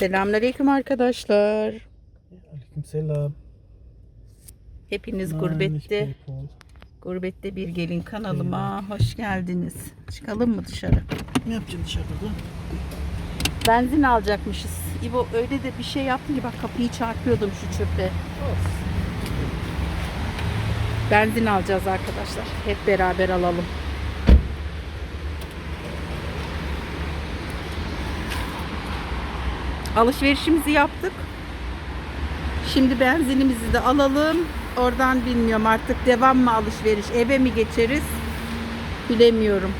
Selamünaleyküm arkadaşlar. Aleykümselam. Hepiniz gurbette, people. gurbette bir gelin kanalıma hoş geldiniz. Çıkalım mı dışarı? Ne yapacaksın dışarıda? Benzin alacakmışız. İbo öyle de bir şey yaptı ki bak kapıyı çarpıyordum şu çöpe. Benzin alacağız arkadaşlar. Hep beraber alalım. Alışverişimizi yaptık. Şimdi benzinimizi de alalım. Oradan bilmiyorum artık devam mı alışveriş, eve mi geçeriz bilemiyorum.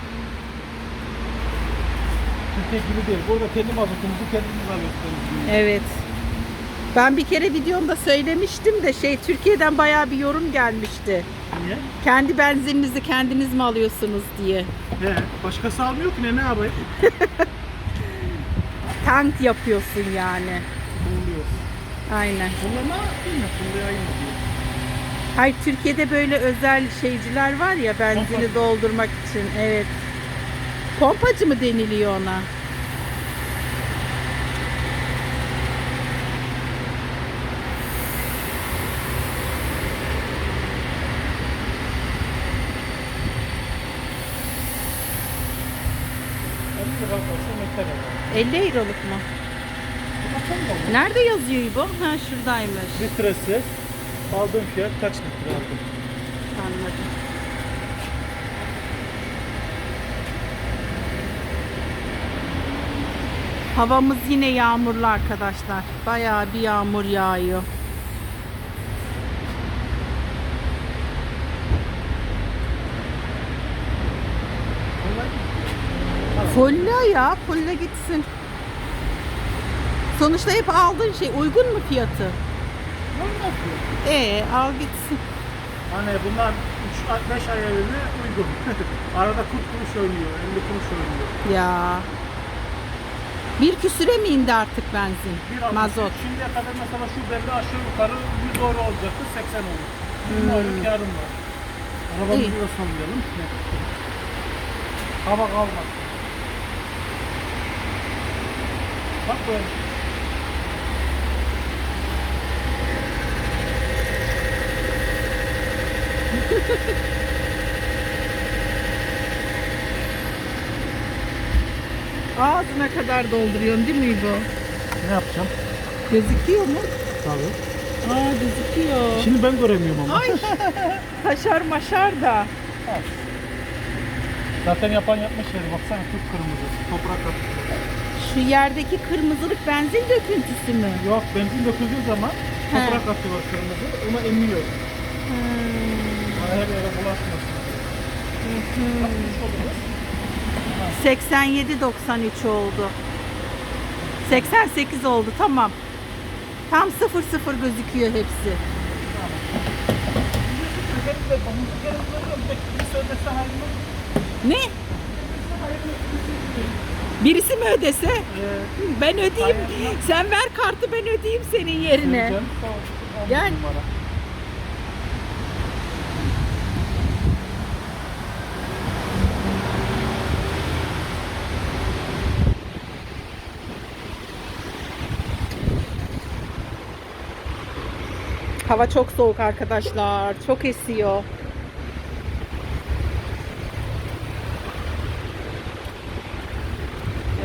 Türkiye gibi değil. Burada kendi mazotumuzu kendimiz alıyoruz. Evet. Ben bir kere videomda söylemiştim de şey Türkiye'den bayağı bir yorum gelmişti. Niye? Kendi benzininizi kendiniz mi alıyorsunuz diye. He. Başkası almıyor ki ne ne yapayım? Tank yapıyorsun yani. Buluyor. Aynen. Yapayım ya? Bunda yayın diyor. Hayır Türkiye'de böyle özel şeyciler var ya benzini doldurmak için. Evet. Pompacı mı deniliyor ona? Ben bir kalkarsa yeter herhalde. 50 euroluk mu? Nerede yazıyor İbo? Ha şuradaymış. Litresi aldığım fiyat kaç litre aldım? Anladım. Havamız yine yağmurlu arkadaşlar. Bayağı bir yağmur yağıyor. Fulla ya, fulla gitsin. Sonuçta hep aldığın şey uygun mu fiyatı? Ee, al gitsin. Hani bunlar 3-5 ay evine uygun. Arada 40 kuruş oynuyor, 50 kuruş oynuyor. Ya. Bir küsüre mi indi artık benzin? Bir altmış. Mazot. Şimdiye kadar mesela şu belli aşağı yukarı 100 euro olacaktı 80 olur. 20 Hmm. karım var. Arabamızı da sallayalım. Hava kalmaz. Bak böyle. Ağzına kadar dolduruyorsun değil mi İbo? Ne yapacağım? Gözüküyor mu? Tabii. Aa gözüküyor. Şimdi ben göremiyorum ama. Ay kaşar maşar da. Zaten yapan yapmış yeri baksana kıpkırmızı. Toprak atıyor. Şu yerdeki kırmızılık benzin döküntüsü mü? Yok benzin döküldüğü zaman toprak atıyorlar kırmızı. Onu emiyor. Hmm. Her yere bulaşmasın. Atmış oluruz. 87.93 oldu. 88 oldu tamam. Tam 00 gözüküyor hepsi. Ne? Birisi mi ödese? Ben ödeyeyim. Sen ver kartı ben ödeyeyim senin yerine. Gel. Hava çok soğuk arkadaşlar. Çok esiyor.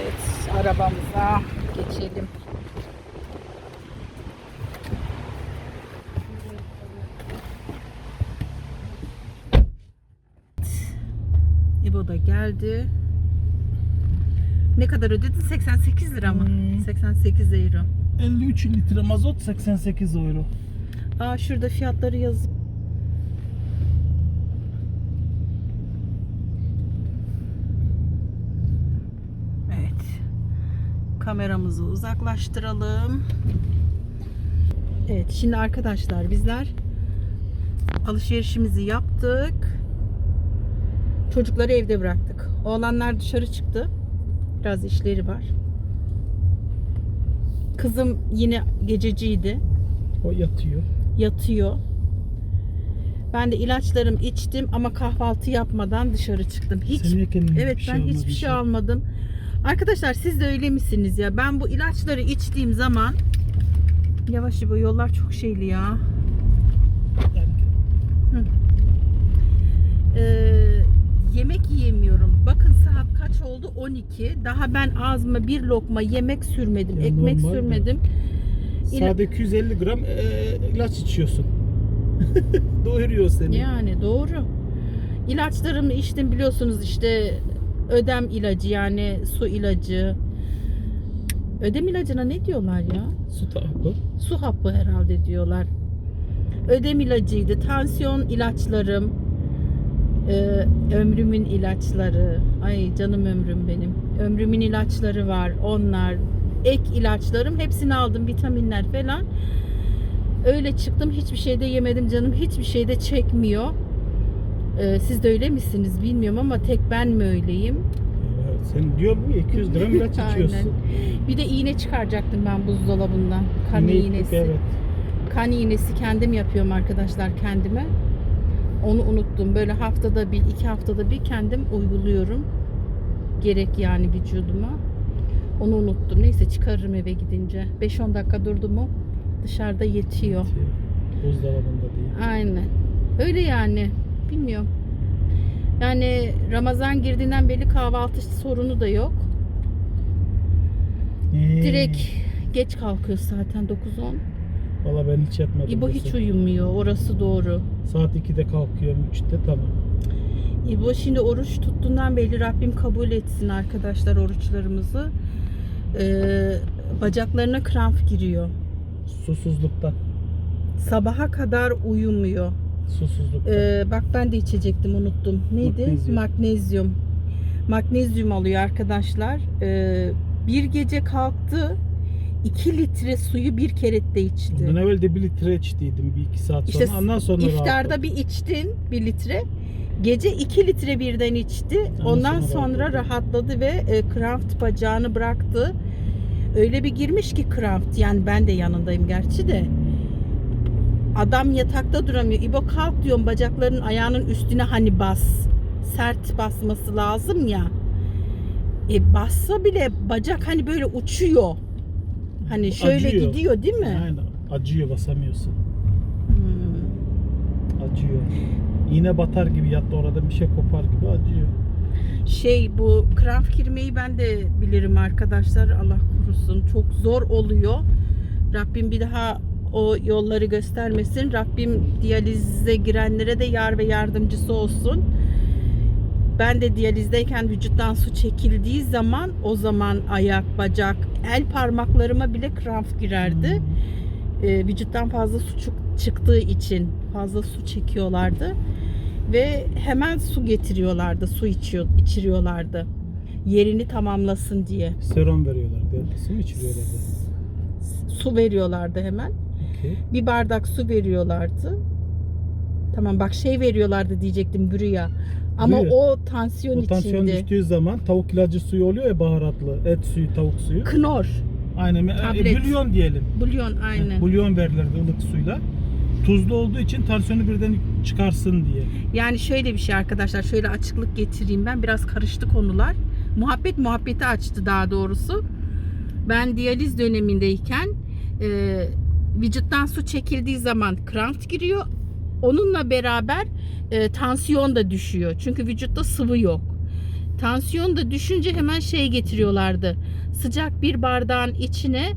Evet, arabamıza geçelim. İbo da geldi. Ne kadar ödedin? 88 lira mı? Hmm. 88 euro. 53 litre mazot 88 euro. Aa şurada fiyatları yaz. Kameramızı uzaklaştıralım. Evet, şimdi arkadaşlar bizler alışverişimizi yaptık. Çocukları evde bıraktık. Oğlanlar dışarı çıktı. Biraz işleri var. Kızım yine gececiydi O yatıyor. yatıyor. Ben de ilaçlarımı içtim ama kahvaltı yapmadan dışarı çıktım. Hiç Sen niye kendine Evet bir şey ben almadın hiçbir şey sen? almadım. Arkadaşlar siz de öyle misiniz ya? Ben bu ilaçları içtiğim zaman yavaş bu yollar çok şeyli ya. Ee, yemek yiyemiyorum. Bakın saat kaç oldu? 12. Daha ben ağzıma bir lokma yemek sürmedim, Ya ekmek normal sürmedim. Sade 250 gram e, ilaç içiyorsun. Doyuruyor seni. Yani doğru. İlaçlarımı içtim biliyorsunuz işte ödem ilacı yani su ilacı. Ödem ilacına ne diyorlar ya? Su tabi. Su hapı herhalde diyorlar. Ödem ilacıydı. Tansiyon ilaçlarım. Ee, ömrümün ilaçları. Ay canım ömrüm benim. Ömrümün ilaçları var. Onlar. Ek ilaçlarım. Hepsini aldım. Vitaminler falan. Öyle çıktım. Hiçbir şey de yemedim canım. Hiçbir şey de çekmiyor. Ee, siz de öyle misiniz bilmiyorum ama tek ben mi öyleyim? Sen diyor mu 200 gram ilaç içiyorsun. Bir de iğne çıkaracaktım ben buzdolabından. Kan Yine iğnesi. gittik, Evet. kan iğnesi kendim yapıyorum arkadaşlar kendime. Onu unuttum. Böyle haftada bir, iki haftada bir kendim uyguluyorum. Gerek yani vücuduma. Onu unuttum. Neyse çıkarırım eve gidince. 5-10 dakika durdu mu dışarıda yetiyor. Buzdolabında değil. Aynen. Öyle yani. Bilmiyorum. Yani Ramazan girdiğinden beri kahvaltı sorunu da yok. Ee, Direkt geç kalkıyoruz zaten 9-10. Valla ben hiç yatmadım. İbo hiç uyumuyor. Orası doğru. Saat 2'de kalkıyorum 3'te tamam. İbo şimdi oruç tuttuğundan beri Rabbim kabul etsin arkadaşlar oruçlarımızı. Ee, bacaklarına kramp giriyor. Susuzluktan. Sabaha kadar uyumuyor. Susuzluktan. Ee, bak ben de içecektim unuttum. Neydi? Magnezyum. Magnezyum. Magnezyum alıyor arkadaşlar. Ee, bir gece kalktı. 2 litre suyu bir kerette içti. Bundan evvel de 1 litre içtiydim bir iki saat sonra. İşte Ondan sonra İftarda rahatladım. bir içtin 1 litre. Gece 2 litre birden içti. Ondan Ondan sonra sonra rahatladı. rahatladı ve e, kramp bacağını bıraktı. Öyle bir girmiş ki kramp. Yani ben de yanındayım gerçi de. Adam yatakta duramıyor. İbo kalk diyorum bacaklarının ayağının üstüne hani bas. Sert basması lazım ya. E bassa bile bacak hani böyle uçuyor. Hani şöyle Acıyor. gidiyor değil mi? Aynen. Acıyor basamıyorsun. Hmm. Acıyor. İğne batar gibi yattı orada bir şey kopar gibi acıyor. Şey bu kramp girmeyi ben de bilirim arkadaşlar. Allah korusun. Çok zor oluyor. Rabbim bir daha o yolları göstermesin. Rabbim diyalize girenlere de yar ve yardımcısı olsun. Ben de diyalizdeyken vücuttan su çekildiği zaman o zaman ayak, bacak, el parmaklarıma bile kramp girerdi. Ee, vücuttan fazla su çık- çıktığı için fazla su çekiyorlardı ve hemen su getiriyorlardı, su içiyor, içiriyorlardı. Yerini tamamlasın diye. Serum veriyorlar. Su mu içiriyorlar? Su veriyorlardı hemen. Okey. Bir bardak su veriyorlardı. Tamam bak şey veriyorlardı diyecektim bürüya. Ama Bürüya. o tansiyon Bu tansiyon içindi. düştüğü zaman tavuk ilacı suyu oluyor ya baharatlı. Et suyu, tavuk suyu. Knor, Aynen. E, bulyon diyelim. bulyon aynen. Bulyon verilirdi ılık suyla. Tuzlu olduğu için tansiyonu birden çıkarsın diye. Yani şöyle bir şey arkadaşlar şöyle açıklık getireyim ben biraz karıştı konular. Muhabbet muhabbeti açtı daha doğrusu. Ben diyaliz dönemindeyken e, vücuttan su çekildiği zaman kramp giriyor. Onunla beraber e, tansiyon da düşüyor. Çünkü vücutta sıvı yok. Tansiyon da düşünce hemen şey getiriyorlardı. Sıcak bir bardağın içine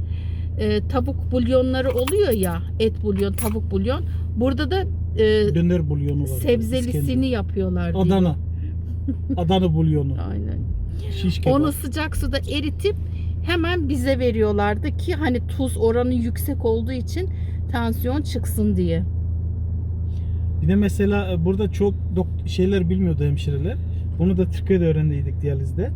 e, tavuk bulyonları oluyor ya. Et bulyon, tavuk bulyon. Burada da e, Döner bulyonu var. sebzelisini İskender. yapıyorlar. Adana. Adana bulyonu. Aynen. Şiş kebap. Onu sıcak suda eritip hemen bize veriyorlardı ki hani tuz oranı yüksek olduğu için tansiyon çıksın diye. Bir de mesela e, burada çok şeyler bilmiyordu hemşireler. Bunu da Türkiye'de öğrendiydik diyalizde.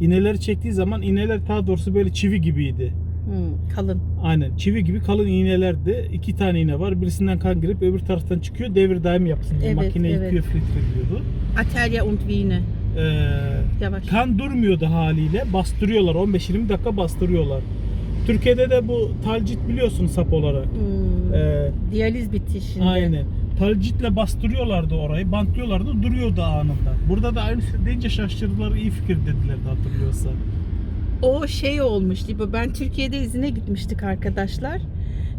İğneleri çektiği zaman iğneler daha doğrusu böyle çivi gibiydi. Hmm, kalın. Aynen çivi gibi kalın iğnelerdi. İki tane iğne var. Birisinden kan girip öbür taraftan çıkıyor. Devir daim yapsın diye. Evet, Makine evet. yıkıyor filtre diyordu. Atelya und Wiene. Ee, Yavaş. kan durmuyordu haliyle. Bastırıyorlar. 15-20 dakika bastırıyorlar. Türkiye'de de bu talcit biliyorsun sap olarak. Hmm, Ee, Diyaliz bitişinde. aynen. Talcitle bastırıyorlardı orayı. Bantlıyorlardı. Duruyordu anında. Burada da aynı şey deyince şaşırdılar. iyi fikir dediler de hatırlıyorsan. o şey olmuş ben Türkiye'de izine gitmiştik arkadaşlar.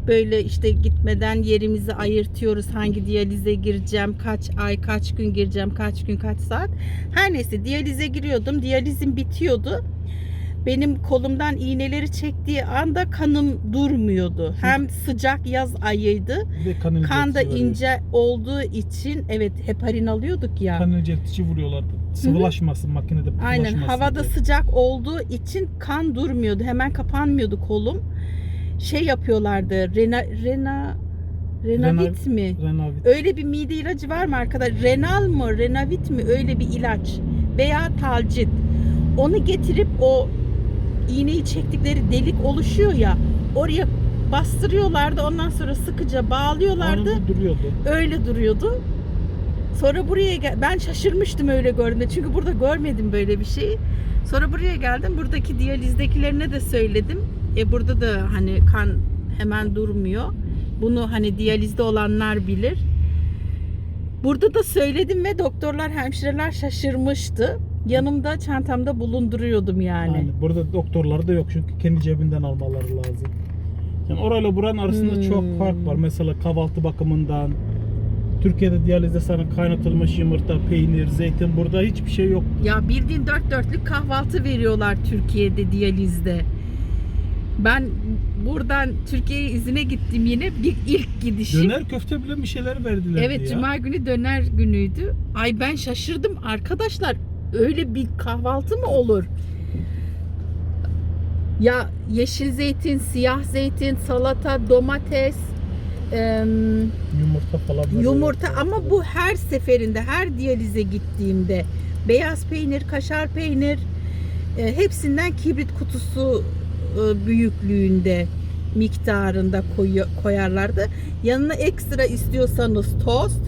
Böyle işte gitmeden yerimizi ayırtıyoruz. Hangi diyalize gireceğim, kaç ay, kaç gün gireceğim, kaç gün, kaç saat. Her neyse diyalize giriyordum. Diyalizim bitiyordu. Benim kolumdan iğneleri çektiği anda kanım durmuyordu. Hem sıcak yaz ayıydı. Kan Kan da var ince olduğu için evet heparin alıyorduk ya. Kan injektiği vuruyorlardı. Sıvılaşmasın makinede Aynen havada diye. sıcak olduğu için kan durmuyordu. Hemen kapanmıyordu kolum. Şey yapıyorlardı. Rena Rena Renavit mi? Renavit. Öyle bir mide ilacı var mı arkadaş? Renal mı? Renavit mi? Öyle bir ilaç. Veya talcit. Onu getirip o iğneyi çektikleri delik oluşuyor ya. Oraya bastırıyorlardı. Ondan sonra sıkıca bağlıyorlardı. Anında duruyordu. Öyle duruyordu. Sonra buraya gel ben şaşırmıştım öyle gördüğümde. Çünkü burada görmedim böyle bir şeyi. Sonra buraya geldim. Buradaki diyalizdekilerine de söyledim. E burada da hani kan hemen durmuyor. Bunu hani diyalizde olanlar bilir. Burada da söyledim ve doktorlar, hemşireler şaşırmıştı. Yanımda, çantamda bulunduruyordum yani. Yani burada doktorlar da yok çünkü kendi cebinden almaları lazım. Yani orayla buranın arasında Hmm. çok fark var. Mesela kahvaltı bakımından Türkiye'de diyalizde sana kaynatılmış yumurta, peynir, zeytin burada hiçbir şey yok. Ya bildiğin dört dörtlük kahvaltı veriyorlar Türkiye'de diyalizde. Ben buradan Türkiye'ye izine gittim yine bir ilk gidişim. Döner köfte bile bir şeyler verdiler evet ya. cuma günü döner günüydü. Ay ben şaşırdım arkadaşlar. Öyle bir kahvaltı mı olur? Ya yeşil zeytin, siyah zeytin, salata, domates, em, Yumurta falan. Yumurta ama bu her seferinde her diyalize gittiğimde beyaz peynir, kaşar peynir e, hepsinden kibrit kutusu e, büyüklüğünde miktarında koyarlardı. Yanına ekstra istiyorsanız tost,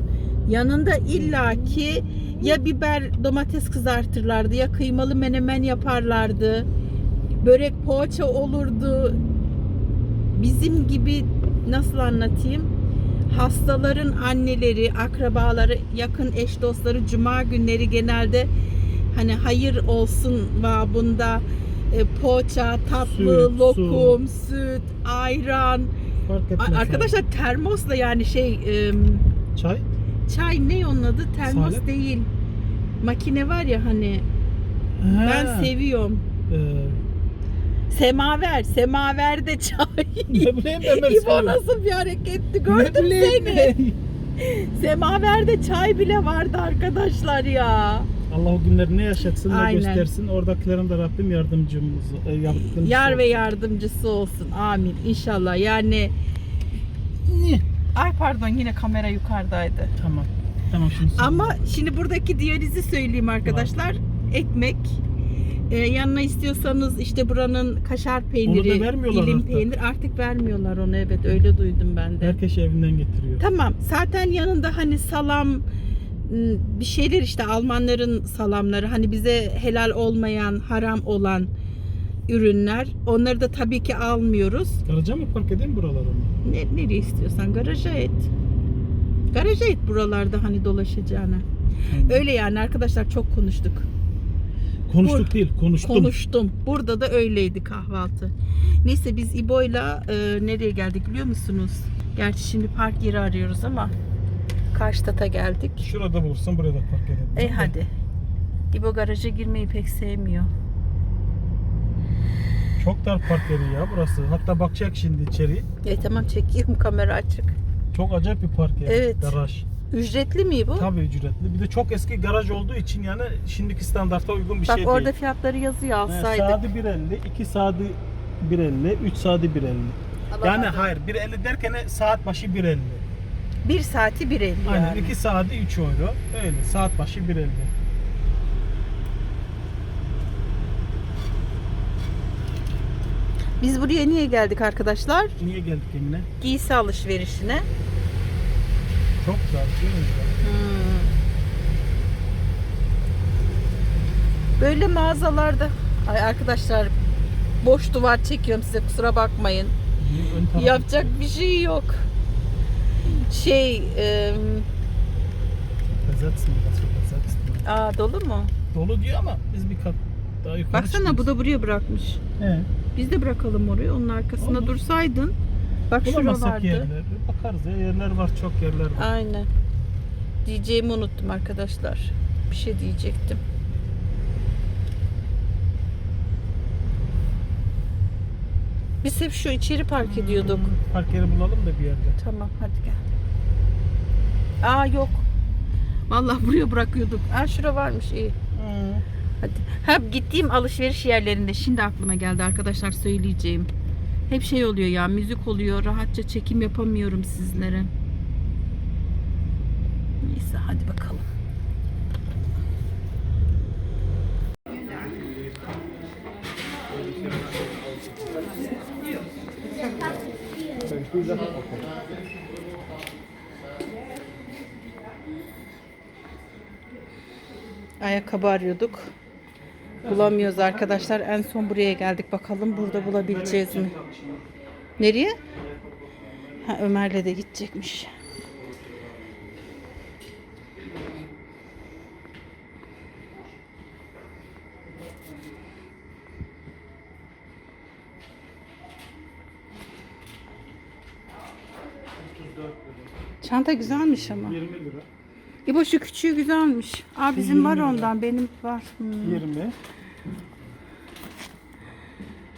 yanında illaki ya biber domates kızartırlardı ya kıymalı menemen yaparlardı. Börek poğaça olurdu. Bizim gibi nasıl anlatayım? hastaların anneleri, akrabaları, yakın eş dostları cuma günleri genelde hani hayır olsun babında e, poğaça, tatlı, Süt, lokum, süt, ayran. Fark etmez. Arkadaşlar termosla yani şey e, Çay? çay ne onun adı? Termos Salep. değil. Makine var ya hani ben Ha, seviyorum. e, Semaver, semaverde çay. ne bileyim ben ben İbo nasıl bir hareketti Ne gördüm bileyim seni. ben. Semaverde çay bile vardı arkadaşlar ya. Allah o günleri ne yaşatsın ne Aynen. göstersin. Oradakilerin de Rabbim yardımcımız, e, yardımcısı Yar ve olsun. yardımcısı olsun. Amin. İnşallah. Yani ay pardon yine kamera yukarıdaydı. Tamam. Tamam şimdi söyle. Ama şimdi buradaki diyalizi söyleyeyim arkadaşlar. Ekmek e, yanına istiyorsanız işte buranın kaşar peyniri, vermiyorlar dilim artık. peynir artık vermiyorlar onu evet öyle duydum ben de. herkes evinden getiriyor. Tamam. Zaten yanında hani salam bir şeyler işte Almanların salamları hani bize helal olmayan, haram olan ürünler. Onları da tabii ki almıyoruz. Garaja mı park edeyim buralara mı? Ne, nereye istiyorsan garaja et. Garaja et buralarda hani dolaşacağına. Öyle yani arkadaşlar çok konuştuk. Konuştuk değil, konuştum. Konuştum. Burada da öyleydi kahvaltı. Neyse biz İbo'yla e, nereye geldik biliyor musunuz? Gerçi şimdi park yeri arıyoruz ama Karşıtata geldik. Şurada bulursan buraya da park edelim. E hadi. İbo garaja girmeyi pek sevmiyor. Çok dar park yeri ya burası. Hatta bakacak şimdi içeri. E tamam çekiyorum kamera açık. Çok acayip bir park yeri. Evet. Garaj. Ücretli mi bu? Tabii ücretli. Bir de çok eski garaj olduğu için yani şimdiki standarta uygun bir Bak şey orada değil. fiyatları yazıyor Yani alsaydık. saati 1.50, 2 saati 1.50, 3 saati 1.50. Yani hayır 1.50 derken saat başı 1.50. Bir saati 1.50 Aynen yani. 2 saati 3 euro. Öyle saat başı 1.50. Biz buraya niye geldik arkadaşlar? Niye geldik Emine? Giysi alışverişine. Çok güzel değil mi? Hmm. Böyle mağazalarda Ay arkadaşlar boş duvar çekiyorum size kusura bakmayın. Yapacak bir şey yok. Şey e, das wird besetzt. aa dolu mu? Dolu diyor ama biz bir kat Daha yukarı Baksana bu da buraya bırakmış. He. Biz de bırakalım oraya. Onun arkasında Olur. dursaydın. Bak Bulamazsak şuralardı. yerler. Bakarız ya yerler var çok yerler var. Aynen. Diyeceğimi unuttum arkadaşlar. Bir şey diyecektim. Biz hep şu içeri park ediyorduk. Park yeri bulalım da bir yerde. Tamam hadi gel. Aa yok. Vallahi buraya bırakıyorduk. Aa şura varmış iyi. Hadi. Hep gittiğim alışveriş yerlerinde şimdi aklıma geldi arkadaşlar söyleyeceğim. Hep şey oluyor ya müzik oluyor. Rahatça çekim yapamıyorum sizlere. Neyse hadi bakalım. Ayakkabı arıyorduk. Bulamıyoruz arkadaşlar. En son buraya geldik. Bakalım burada bulabileceğiz mi? Nereye? Ha, Ömer'le de gidecekmiş. Çanta güzelmiş ama. 20 lira. İbo şu küçüğü güzelmiş. Aa bizim var ondan. Benim var. Hmm. 20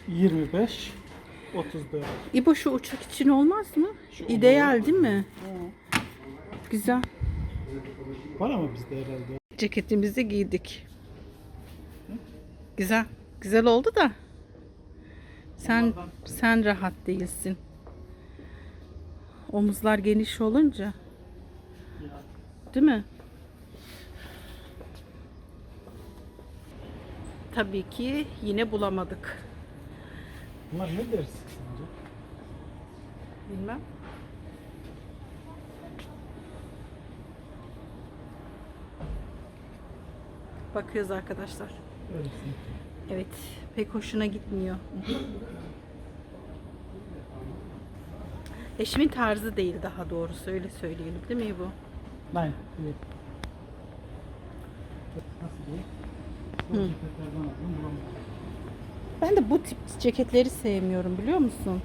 25 34 İbo şu uçak için olmaz mı? İdeal değil mi? Güzel. Var ama bizde herhalde. Ceketimizi giydik. Güzel. Güzel oldu da. Sen sen rahat değilsin. Omuzlar geniş olunca. Değil mi? Tabii ki yine bulamadık. Bunlar ne dersin sence? Bilmem. Bakıyoruz arkadaşlar. Öylesin. Evet, pek hoşuna gitmiyor. Eşimin tarzı değil daha doğrusu öyle söyleyelim değil mi bu? Nein. Nasıl Hı. Ben de bu tip ceketleri sevmiyorum biliyor musun?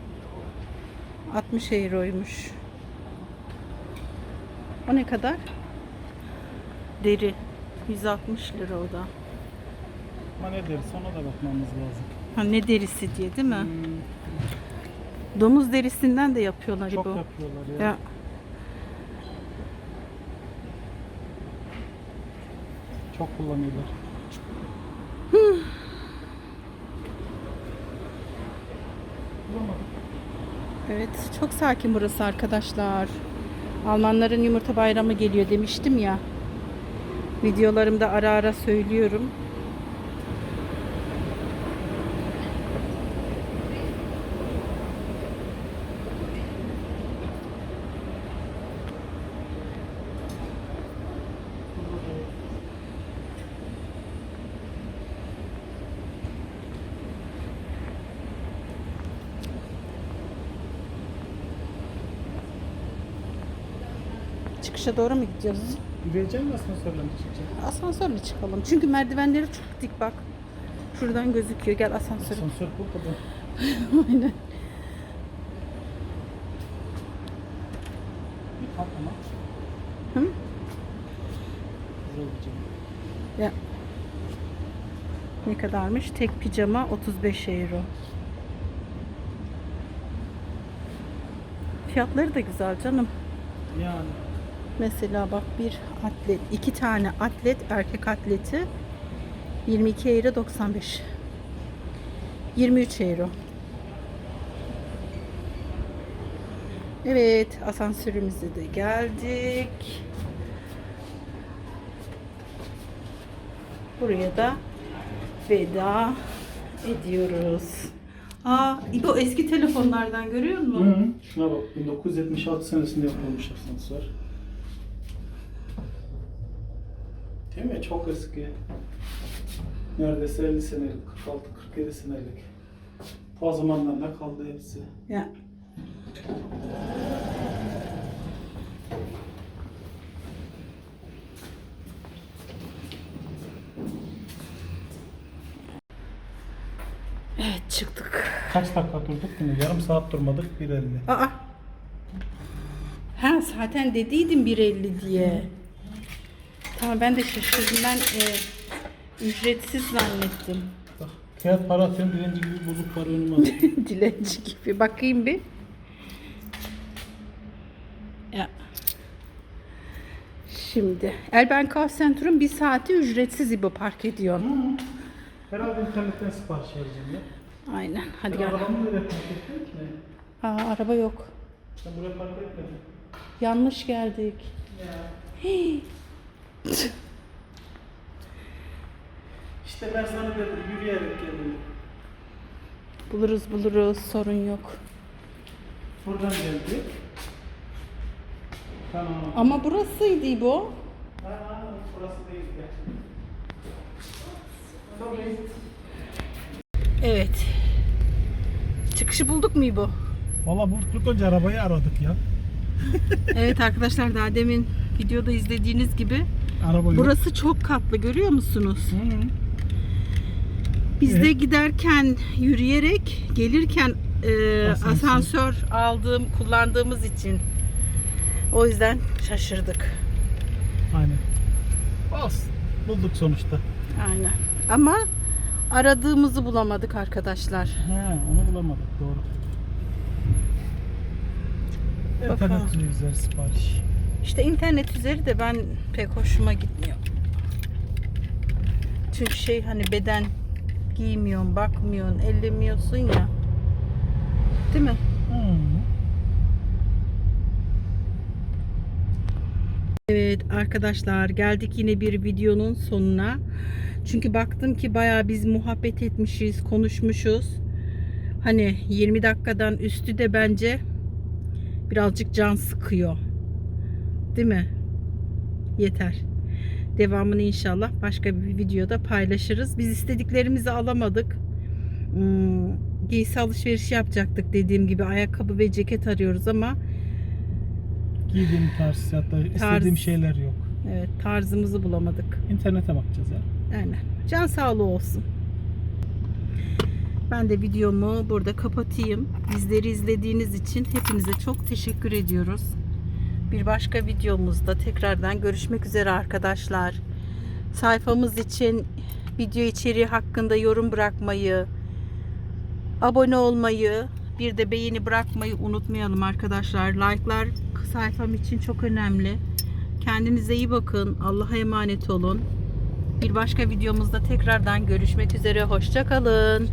60 euroymuş. O ne kadar? Deri. 160 lira o da. Ama ne deriz ona da bakmamız lazım. Ha ne derisi diye değil mi? Hmm, Domuz derisinden de yapıyorlar çok bu. yapıyorlar ya. Ya Çok kullanıyorlar. Evet, çok sakin burası arkadaşlar. Almanların yumurta bayramı geliyor demiştim ya. Videolarımda ara ara söylüyorum. Çıkışa doğru mu gidiyoruz? Yürüyecek mi asansörle mi çıkacak? Asansörle çıkalım. Çünkü merdivenleri çok dik bak. Şuradan gözüküyor. Gel asansöre. Asansör bu kadar. Aynen. Bir kat ama. Hı? Güzel olacak. Ya. Ne kadarmış? Tek pijama 35 euro. Fiyatları da güzel canım. Yani. Mesela bak bir atlet, iki tane atlet, erkek atleti 22 euro 95. 23 euro. Evet, asansörümüze de geldik. Buraya da veda ediyoruz. Aa, İbo eski telefonlardan görüyor musun? Hı -hı. Şuna bak 1976 senesinde yapılmış asansör. Değil mi? Çok eski. Neredeyse 50 senelik, 46-47 senelik. O zamanlarda kaldı hepsi. Ya. Kaç dakika durduk yine? Yarım saat durmadık 1.50. Aa. Ha zaten dediydim 1.50 diye. Tamam ben de şaşırdım. Ben e, ücretsiz zannettim. Bak kağıt para atıyorum dilenci gibi bozuk para önüme atıyor. Dilenci gibi. Bakayım bir. Ya. Şimdi Elben Car Center'ın bir saati ücretsiz İbo Park ediyor. Herhalde internetten sipariş vereceğim ya. Aynen. Hadi Ben gel. arabamı nereye park ettim ki? Aa, araba yok. Sen buraya park etmedin. Yanlış geldik. Hii. İşte ben sana dedim yürüyerek geldim. Buluruz buluruz. Sorun yok. Buradan geldik. Tamam. Ama burasıydı İbo. Ha, burası değil ya. Evet. Çıkışı bulduk mu İbo? Valla bulduk önce arabayı aradık ya. evet arkadaşlar daha demin videoda izlediğiniz gibi Araba yok. burası çok katlı görüyor musunuz? Hı hı. Biz de Evet. giderken yürüyerek gelirken e, Asansör. asansör aldığım kullandığımız için o yüzden şaşırdık. Aynen. Olsun. Bulduk sonuçta. Aynen. Ama aradığımızı bulamadık arkadaşlar. He, onu bulamadık doğru. Bakalım. İnternet üzeri sipariş. İşte internet üzeri de ben pek hoşuma gitmiyor. Çünkü şey hani beden giymiyorsun, bakmıyorsun, ellemiyorsun ya. Değil mi? Hı. Evet arkadaşlar geldik yine bir videonun sonuna. Çünkü baktım ki bayağı biz muhabbet etmişiz, konuşmuşuz. Hani 20 dakikadan üstü de bence birazcık can sıkıyor. Değil mi? Yeter. Devamını inşallah başka bir videoda paylaşırız. Biz istediklerimizi alamadık. Hmm, giysi alışverişi yapacaktık dediğim gibi ayakkabı ve ceket arıyoruz ama Giydiğim tarz hatta istediğim şeyler yok. evet tarzımızı bulamadık. İnternete bakacağız ya. Aynen. Can sağlığı olsun. Ben de videomu burada kapatayım. Bizleri izlediğiniz için hepinize çok teşekkür ediyoruz. Bir başka videomuzda tekrardan görüşmek üzere arkadaşlar. Sayfamız için video içeriği hakkında yorum bırakmayı, abone olmayı, bir de beğeni bırakmayı unutmayalım arkadaşlar. Like'lar sayfam için çok önemli. Kendinize iyi bakın. Allah'a emanet olun. Bir başka videomuzda tekrardan görüşmek üzere. Hoşça kalın.